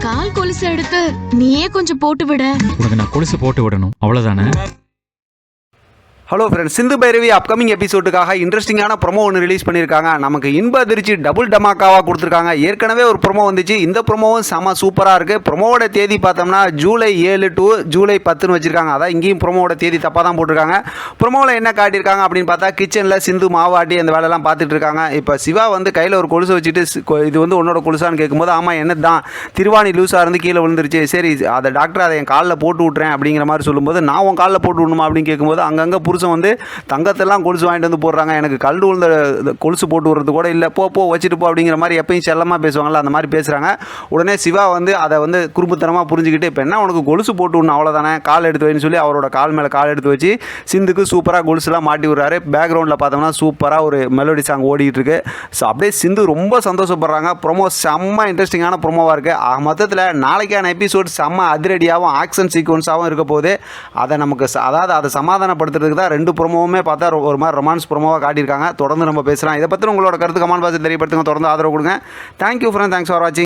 கால் கொலுசு எடுத்து நீயே கொஞ்சம் போட்டு விட. உனக்கு நான் கொலுசு போட்டு விடணும். அவ்வளவுதானே? Hello friends Sindhu Bhairavi upcoming எபிசோடுக்காக இன்ட்ரெஸ்டிங்கான ப்ரொமோ ஒன்று ரிலீஸ் பண்ணியிருக்காங்க நமக்கு இன்ப அதிர்ச்சி டபுள் டமாக்காவாக கொடுத்துருக்காங்க. ஏற்கனவே ஒரு ப்ரொமோ வந்துச்சு. இந்த ப்ரோமோவும் செம சூப்பராக இருக்குது ப்ரோமோவோட தேதி பார்த்தோம்னா ஜூலை ஏழு டு ஜூலை பத்துன்னு வச்சுருக்காங்க. அதான் இங்கேயும் ப்ரோமோவோட தேதி தப்பாக தான் போட்டிருக்காங்க. ப்ரொமோவில் என்ன காட்டியிருக்காங்க அப்படின்னு பார்த்தா கிச்சனில் சிந்து மாவாட்டி அந்த வேலையெல்லாம் பார்த்துட்டு இருக்காங்க. இப்போ சிவா வந்து கையில் ஒரு கொலுசு வச்சுட்டு கொ- இது வந்து உன்னோட கொலுசான்னு கேட்கும்போது ஆமாம் என்ன தான் திருவாணி லூஸாக இருந்து கீழே விழுந்துருச்சு. சரி அதை டாக்டர் அதை என் காலில் போட்டு விட்றேன் அப்படிங்கிற மாதிரி சொல்லும்போது நான் உன் காலில் போட்டு விடணுமா? அப்படின்னு கேட்கும்போது அங்கங்கே கொலுசும் வந்து தங்கத்தெல்லாம் கொலுசு வாங்கிட்டு வந்து போடுறாங்க. எனக்கு கல் உழுந்த கொலுசு போட்டு விடுறது கூட இல்லை. போ போ வச்சுட்டு போ அப்படிங்கிற மாதிரி எப்பயும் செல்லமாக பேசுவாங்கல்ல அந்த மாதிரி பேசுகிறாங்க உடனே சிவா வந்து அதை வந்து குறும்புத்தனமாக புரிஞ்சுக்கிட்டு இப்போ என்ன உனக்கு கொலுசு போட்டு விடணும் அவ்வளோதானே கால் எடுத்து வைன்னு சொல்லி அவரோட கால் மேலே கால் எடுத்து வச்சு சிந்துக்கு சூப்பராக கொலுசுலாம் மாட்டி விடுறாரு. பேக்ரவுண்டில் பார்த்தோம்னா சூப்பராக ஒரு மெலோடி சாங் ஓடிட்டு இருக்கு ஸோ அப்படியே சிந்து ரொம்ப சந்தோஷப்படுறாங்க. ப்ரொமோ செம்ம இன்ட்ரெஸ்டிங்கான ப்ரொமோவாக இருக்குது மொத்தத்தில் நாளைக்கான எபிசோட் செம்ம அதிரடியாகவும் ஆக்ஷன் சீக்வன்ஸாகவும் இருக்க போகுது. அதை நமக்கு அதாவது அதை சமாதானப்படுத்துறதுக்கு தான் ரெண்டு ப்ரொமோவுமே பார்த்தா ஒரு மாதிரி ரொமான்ஸ் ப்ரொமோவாக காட்டியிருக்காங்க. தொடர்ந்து நம்ம பேசலாம். இதை பற்றி உங்களோட கருத்து கமெண்ட் பாக்ஸில் தெரியப்படுத்துங்க. தொடர்ந்து ஆதரவு கொடுங்க. தேங்க்யூ ஃப்ரெண்ட் தேங்க்ஸ் ஃபார் வாட்சிங்